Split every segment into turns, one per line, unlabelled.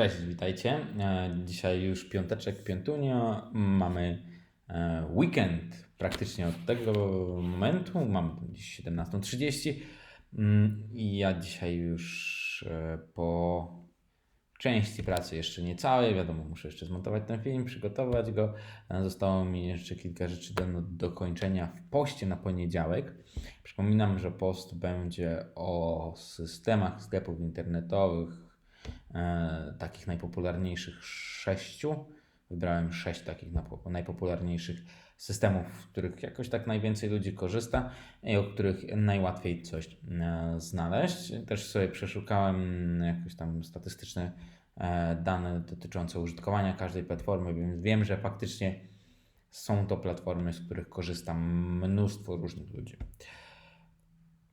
Cześć, witajcie. E, Dzisiaj już piąteczek, piątunio. Mamy e, weekend praktycznie od tego momentu. Mamy dziś 17.30. Mm, I ja dzisiaj już e, po części pracy, jeszcze nie całej, wiadomo, muszę jeszcze zmontować ten film, przygotować go. Zostało mi jeszcze kilka rzeczy do dokończenia w poście na poniedziałek. Przypominam, że post będzie o systemach sklepów internetowych, takich najpopularniejszych sześciu. Wybrałem sześć takich najpopularniejszych systemów, w których jakoś tak najwięcej ludzi korzysta i o których najłatwiej coś e, znaleźć. Też sobie przeszukałem jakieś tam statystyczne e, dane dotyczące użytkowania każdej platformy, więc wiem, że faktycznie są to platformy, z których korzysta mnóstwo różnych ludzi.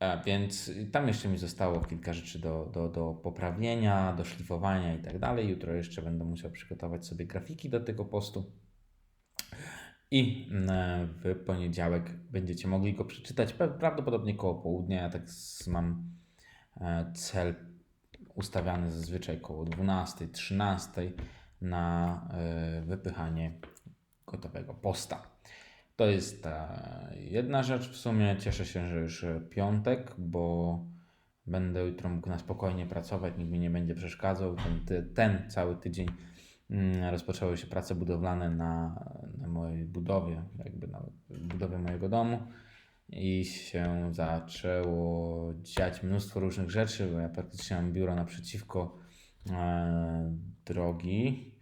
A więc tam jeszcze mi zostało kilka rzeczy do, do, do poprawienia, do szlifowania i tak dalej. Jutro jeszcze będę musiał przygotować sobie grafiki do tego postu. I mm, w poniedziałek będziecie mogli go przeczytać prawdopodobnie koło południa. Ja tak mam e, cel ustawiany zazwyczaj koło 12, 13 na e, wypychanie gotowego posta. To jest ta jedna rzecz. W sumie cieszę się, że już piątek, bo będę jutro mógł na spokojnie pracować, nikt mi nie będzie przeszkadzał. Ten, ten cały tydzień mm, rozpoczęły się prace budowlane na, na mojej budowie, jakby na budowie mojego domu i się zaczęło dziać mnóstwo różnych rzeczy, bo ja praktycznie mam biuro naprzeciwko e, drogi,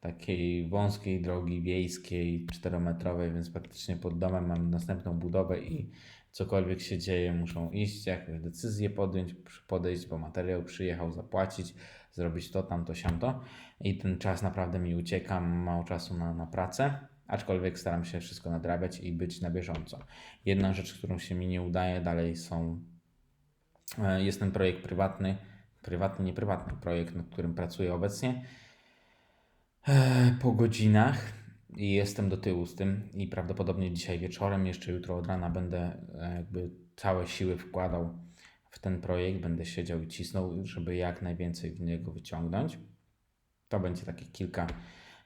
takiej wąskiej drogi wiejskiej, czterometrowej, więc praktycznie pod domem mam następną budowę i cokolwiek się dzieje, muszą iść, jakąś decyzję podjąć, podejść, bo materiał przyjechał, zapłacić, zrobić to, tamto, siamto. I ten czas naprawdę mi ucieka, mało czasu na, na pracę, aczkolwiek staram się wszystko nadrabiać i być na bieżąco. Jedna rzecz, którą się mi nie udaje, dalej są, e, jest ten projekt prywatny, prywatny, nie prywatny, projekt, nad którym pracuję obecnie po godzinach i jestem do tyłu z tym i prawdopodobnie dzisiaj wieczorem, jeszcze jutro od rana będę e, jakby całe siły wkładał w ten projekt, będę siedział i cisnął, żeby jak najwięcej w niego wyciągnąć. To będzie takich kilka,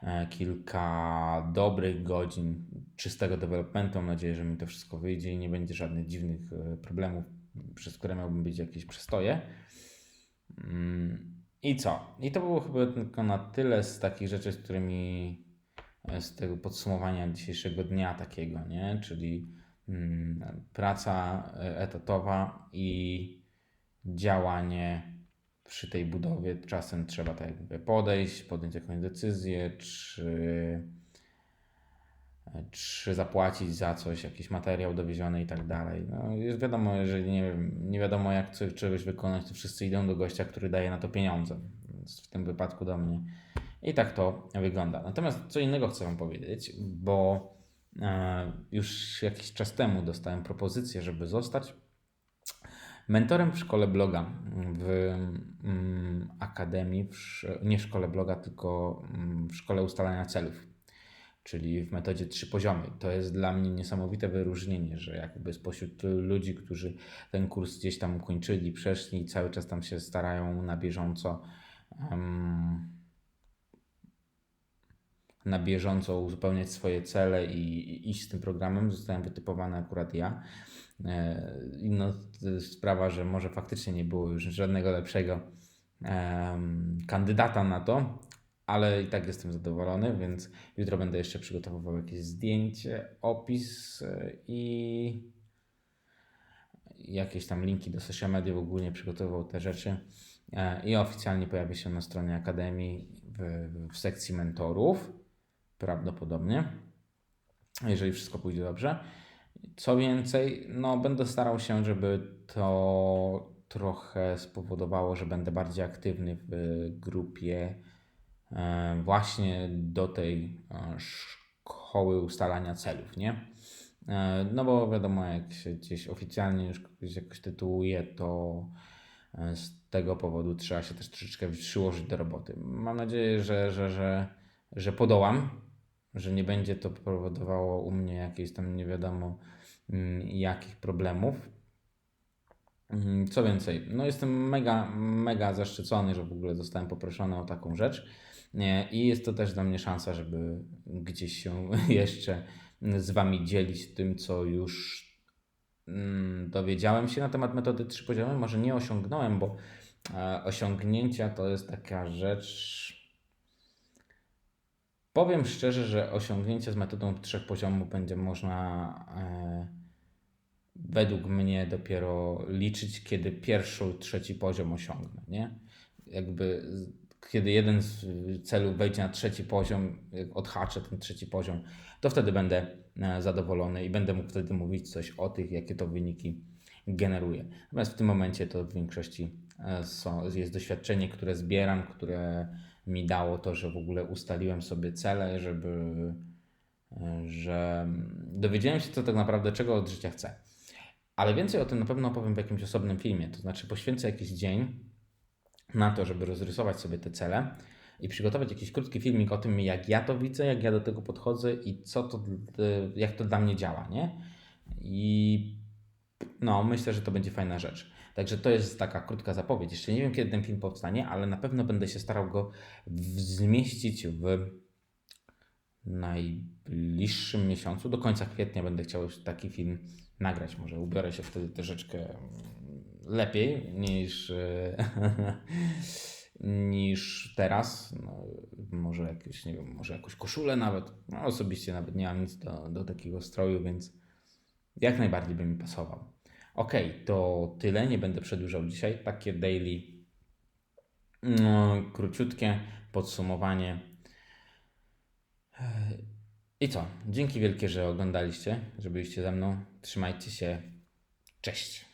e, kilka dobrych godzin czystego developmentu. Mam nadzieję, że mi to wszystko wyjdzie i nie będzie żadnych dziwnych e, problemów, przez które miałbym być jakieś przestoje. Mm, I co? I to było chyba tylko na tyle z takich rzeczy, z którymi e, z tego podsumowania dzisiejszego dnia takiego, nie? Czyli mm, praca e, etatowa i działanie przy tej budowie. Czasem trzeba tak jakby podejść, podjąć jakąś decyzję, czy, czy zapłacić za coś, jakiś materiał dowieziony i tak dalej. No, jest wiadomo, jeżeli nie, nie wiadomo jak co- czegoś wykonać, to wszyscy idą do gościa, który daje na to pieniądze. Więc w tym wypadku do mnie. I tak to wygląda. Natomiast co innego chcę Wam powiedzieć, bo e, już jakiś czas temu dostałem propozycję, żeby zostać mentorem w szkole bloga, w mm, akademii, w, nie w szkole bloga, tylko mm, w szkole ustalania celów, czyli w metodzie trzy poziomy. To jest dla mnie niesamowite wyróżnienie, że jakby spośród ludzi, którzy ten kurs gdzieś tam ukończyli, przeszli i cały czas tam się starają na bieżąco em, na bieżąco uzupełniać swoje cele i, i iść z tym programem. Zostałem wytypowany akurat ja. E, Inna sprawa, że może faktycznie nie było już żadnego lepszego em, kandydata na to, ale i tak jestem zadowolony, więc jutro będę jeszcze przygotowywał jakieś zdjęcie, opis e, i jakieś tam linki do social media, ogólnie przygotowywał te rzeczy e, i oficjalnie pojawi się na stronie Akademii w, w sekcji mentorów, prawdopodobnie, jeżeli wszystko pójdzie dobrze. Co więcej, no będę starał się, żeby to trochę spowodowało, że będę bardziej aktywny w grupie e, właśnie do tej e, szkoły ustalania celów, nie? E, No bo wiadomo, jak się gdzieś oficjalnie już jakoś tytułuje, to e, z tego powodu trzeba się też troszeczkę przyłożyć do roboty. Mam nadzieję, że, że, że, że podołam, że nie będzie to powodowało u mnie jakichś tam nie wiadomo mm, jakich problemów. Mm, Co więcej, no jestem mega, mega zaszczycony, że w ogóle zostałem poproszony o taką rzecz. I jest to też dla mnie szansa, żeby gdzieś się jeszcze z Wami dzielić tym, co już mm, dowiedziałem się na temat metody trzy poziomy. Może nie osiągnąłem, bo e, osiągnięcia to jest taka rzecz. Powiem szczerze, że osiągnięcie z metodą trzech poziomów będzie można e, według mnie dopiero liczyć, kiedy pierwszy, trzeci poziom osiągnę, nie? Jakby kiedy jeden z celów wejdzie na trzeci poziom, odhaczę ten trzeci poziom, to wtedy będę e, zadowolony i będę mógł wtedy mówić coś o tych, jakie to wyniki generuje. Natomiast w tym momencie to w większości e, są, jest doświadczenie, które zbieram, które mi dało to, że w ogóle ustaliłem sobie cele, żeby e, że dowiedziałem się, co tak naprawdę czego od życia chcę. Ale więcej o tym na pewno opowiem w jakimś osobnym filmie. To znaczy, poświęcę jakiś dzień na to, żeby rozrysować sobie te cele i przygotować jakiś krótki filmik o tym, jak ja to widzę, jak ja do tego podchodzę i co to, d- jak to dla mnie działa, nie? I no, myślę, że to będzie fajna rzecz. Także to jest taka krótka zapowiedź. Jeszcze nie wiem, kiedy ten film powstanie, ale na pewno będę się starał go zmieścić w najbliższym miesiącu. Do końca kwietnia będę chciał taki film nagrać. Może ubiorę się wtedy troszeczkę lepiej niż, e, niż teraz. No, może jakieś, nie wiem, może jakąś koszulę nawet. No, osobiście nawet nie mam nic do, do takiego stroju, więc jak najbardziej by mi pasował. Ok, to tyle. Nie będę przedłużał dzisiaj. Takie daily, no, króciutkie podsumowanie. I co? Dzięki wielkie, że oglądaliście, że byliście ze mną. Trzymajcie się. Cześć.